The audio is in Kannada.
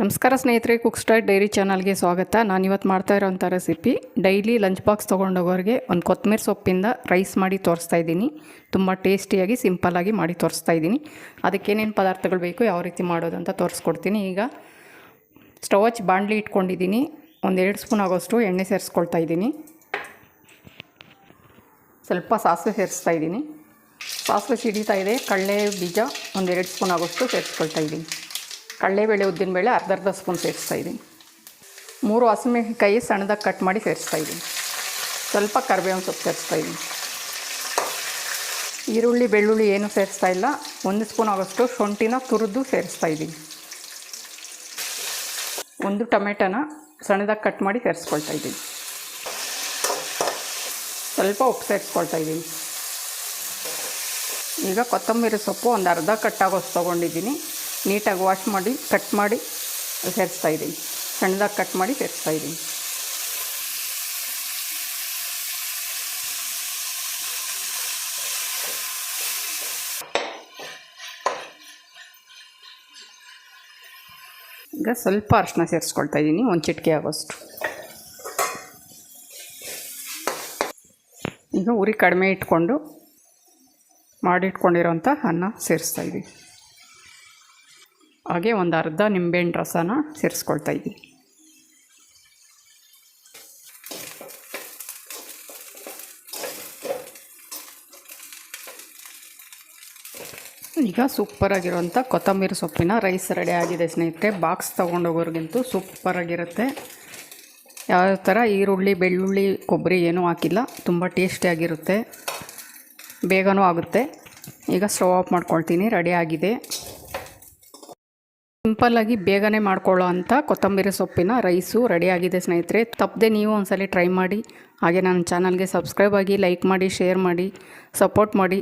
ನಮಸ್ಕಾರ ಸ್ನೇಹಿತರೆ ಕುಕ್ ಸ್ಟಾರ್ ಡೈರಿ ಚಾನಲ್ಗೆ ಸ್ವಾಗತ. ನಾನು ಇವತ್ತು ಮಾಡ್ತಾ ಇರೋಂಥ ರೆಸಿಪಿ ಡೈಲಿ ಲಂಚ್ ಬಾಕ್ಸ್ ತೊಗೊಂಡೋಗೋರಿಗೆ ಒಂದು ಕೊತ್ತಂಬರಿ ಸೊಪ್ಪಿಂದ ರೈಸ್ ಮಾಡಿ ತೋರಿಸ್ತಾ ಇದ್ದೀನಿ. ತುಂಬ ಟೇಸ್ಟಿಯಾಗಿ ಸಿಂಪಲ್ಲಾಗಿ ಮಾಡಿ ತೋರಿಸ್ತಾ ಇದ್ದೀನಿ. ಅದಕ್ಕೇನೇನು ಪದಾರ್ಥಗಳು ಬೇಕು, ಯಾವ ರೀತಿ ಮಾಡೋದು ಅಂತ ತೋರಿಸ್ಕೊಡ್ತೀನಿ. ಈಗ ಸ್ಟವ್ ಹಚ್ಚಿ ಬಾಣಲಿ ಇಟ್ಕೊಂಡಿದ್ದೀನಿ. ಒಂದೆರಡು ಸ್ಪೂನ್ ಆಗೋಷ್ಟು ಎಣ್ಣೆ ಸೇರಿಸ್ಕೊಳ್ತಾ ಇದ್ದೀನಿ. ಸ್ವಲ್ಪ ಸಾಸಿವೆ ಸೇರಿಸ್ತಾ ಇದ್ದೀನಿ. ಸಾಸಿವೆ ಸಿಡಿತಾ ಇದೆ. ಕಡಲೆ ಬೀಜ ಒಂದೆರಡು ಸ್ಪೂನ್ ಆಗೋಷ್ಟು ಸೇರಿಸ್ಕೊಳ್ತಾ ಇದ್ದೀನಿ. ಕಡಲೆಬೇಳೆ ಉದ್ದಿನಬೇಳೆ ಅರ್ಧ ಅರ್ಧ ಸ್ಪೂನ್ ಸೇರಿಸ್ತಾ ಇದ್ದೀನಿ. ಮೂರು ಹಸಿಮೆಣಸಿನ್ಕಾಯಿ ಸಣ್ಣದಾಗಿ ಕಟ್ ಮಾಡಿ ಸೇರಿಸ್ತಾ ಇದ್ದೀನಿ. ಸ್ವಲ್ಪ ಕರಿಬೇವಿನ ಸೊಪ್ಪು ಸೇರಿಸ್ತಾ ಇದ್ದೀನಿ. ಈರುಳ್ಳಿ, ಬೆಳ್ಳುಳ್ಳಿ ಏನು ಸೇರಿಸ್ತಾ ಇಲ್ಲ. ಒಂದು ಸ್ಪೂನ್ ಆಗೋಷ್ಟು ಶುಂಠಿನ ತುರಿದು ಸೇರಿಸ್ತಾ ಇದ್ದೀನಿ. ಒಂದು ಟೊಮೆಟೊನ ಸಣ್ಣದಾಗಿ ಕಟ್ ಮಾಡಿ ಸೇರಿಸ್ಕೊಳ್ತಾ ಇದ್ದೀನಿ. ಸ್ವಲ್ಪ ಉಪ್ಪು ಸೇರಿಸ್ಕೊಳ್ತಾ ಇದ್ದೀನಿ. ಈಗ ಕೊತ್ತಂಬರಿ ಸೊಪ್ಪು ಒಂದು ಅರ್ಧ ಕಟ್ಟಾಗೋಷ್ಟು ತೊಗೊಂಡಿದ್ದೀನಿ. ನೀಟಾಗಿ ವಾಶ್ ಮಾಡಿ, ಕಟ್ ಮಾಡಿ, ಸೇರಿಸ್ತಾ ಇದ್ದೀನಿ. ಸಣ್ಣದಾಗಿ ಕಟ್ ಮಾಡಿ, ಸೇರಿಸ್ತಾ ಇದ್ದೀನಿ. ಈಗ ಸ್ವಲ್ಪ ಅರಿಶಿನ ಸೇರಿಸ್ಕೊಳ್ತಾ ಇದ್ದೀನಿ, ಒಂದು ಚಿಟಿಕೆ ಆಗೋಷ್ಟು. ಈಗ ಉರಿ ಕಡಿಮೆ ಇಟ್ಕೊಂಡು, ಮಾಡಿಟ್ಕೊಂಡಿರೋಂಥ ಅನ್ನ ಸೇರಿಸ್ತಾ ಇದ್ದೀವಿ ಹಾಗೆ ಒಂದು ಅರ್ಧ ನಿಂಬೆಹಣ್ಣು ರಸನ ಸೇರಿಸ್ಕೊಳ್ತಾ ಇದ್ದೀನಿ. ಈಗ ಸೂಪರಾಗಿರುವಂಥ ಕೊತ್ತಂಬರಿ ಸೊಪ್ಪಿನ ರೈಸ್ ರೆಡಿ ಆಗಿದೆ ಸ್ನೇಹಿತರೆ. ಬಾಕ್ಸ್ ತೊಗೊಂಡೋಗೋರಿಗಂತೂ ಸೂಪರಾಗಿರುತ್ತೆ ಯಾವ ಥರ ಈರುಳ್ಳಿ, ಬೆಳ್ಳುಳ್ಳಿ, ಕೊಬ್ಬರಿ ಏನೂ ಹಾಕಿಲ್ಲ. ತುಂಬ ಟೇಸ್ಟಿಯಾಗಿರುತ್ತೆ ಬೇಗನೂ ಆಗುತ್ತೆ. ಈಗ ಸ್ಟವ್ ಆಫ್ ಮಾಡ್ಕೊಳ್ತೀನಿ. ರೆಡಿ ಆಗಿದೆ. ಸಿಂಪಲ್ಲಾಗಿ ಬೇಗನೆ ಮಾಡ್ಕೊಳ್ಳೋ ಅಂಥ ಕೊತ್ತಂಬರಿ ಸೊಪ್ಪಿನ ರೈಸು ರೆಡಿಯಾಗಿದೆ ಸ್ನೇಹಿತರೆ. ತಪ್ಪದೆ ನೀವು ಒಂದ್ಸಲ ಟ್ರೈ ಮಾಡಿ. ಹಾಗೆ ನನ್ನ ಚಾನಲ್ಗೆ ಸಬ್ಸ್ಕ್ರೈಬ್ ಆಗಿ ಲೈಕ್ ಮಾಡಿ, ಶೇರ್ ಮಾಡಿ, ಸಪೋರ್ಟ್ ಮಾಡಿ.